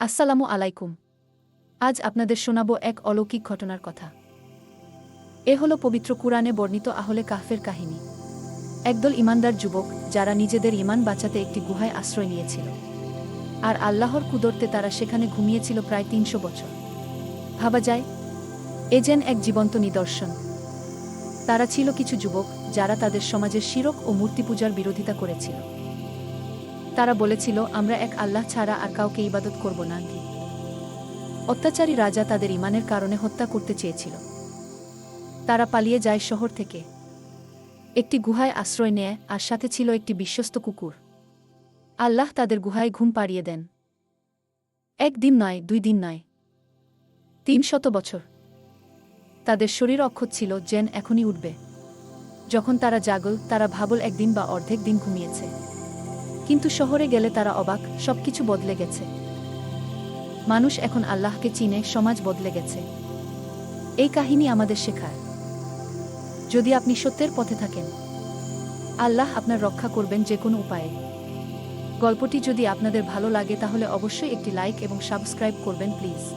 আসসালামু আলাইকুম। আজ আপনাদের শোনাব এক অলৌকিক ঘটনার কথা। এ হল পবিত্র কুরআনে বর্ণিত আহলে কাহফের কাহিনী। একদল ইমানদার যুবক, যারা নিজেদের ইমান বাঁচাতে একটি গুহায় আশ্রয় নিয়েছিল। আর আল্লাহর কুদরতে তারা সেখানে ঘুমিয়েছিল প্রায় তিনশো বছর। ভাবা যায়, এ যেন এক জীবন্ত নিদর্শন। তারা ছিল কিছু যুবক, যারা তাদের সমাজের শিরক ও মূর্তি পূজার বিরোধিতা করেছিল। তারা বলেছিল, আমরা এক আল্লাহ ছাড়া আর কাউকে ইবাদত করব না অত্যাচারী রাজা তাদের ইমানের কারণে হত্যা করতে চেয়েছিল। তারা পালিয়ে যায় শহর থেকে। একটি গুহায় আশ্রয় নেয়, আর সাথে ছিল একটি বিশ্বস্ত কুকুর। আল্লাহ তাদের গুহায় ঘুম পাড়িয়ে দেন। এক দিন নয়, দুই দিন নয়, তিন শত বছর। তাদের শরীর অক্ষত ছিল জেন এখনই উঠবে। যখন তারা জাগল, তারা ভাবল একদিন বা অর্ধেক দিন ঘুমিয়েছে। কিন্তু শহরে গেলে তারা অবাক, সবকিছু বদলে গেছে। মানুষ এখন আল্লাহকে চিনে, সমাজ বদলে গেছে। এই কাহিনী আমাদের শেখায়। যদি আপনি সত্যের পথে থাকেন, আল্লাহ আপনার রক্ষা করবেন যে কোনো উপায়ে। গল্পটি যদি আপনাদের ভালো লাগে, তাহলে অবশ্যই একটি লাইক এবং সাবস্ক্রাইব করবেন, প্লিজ।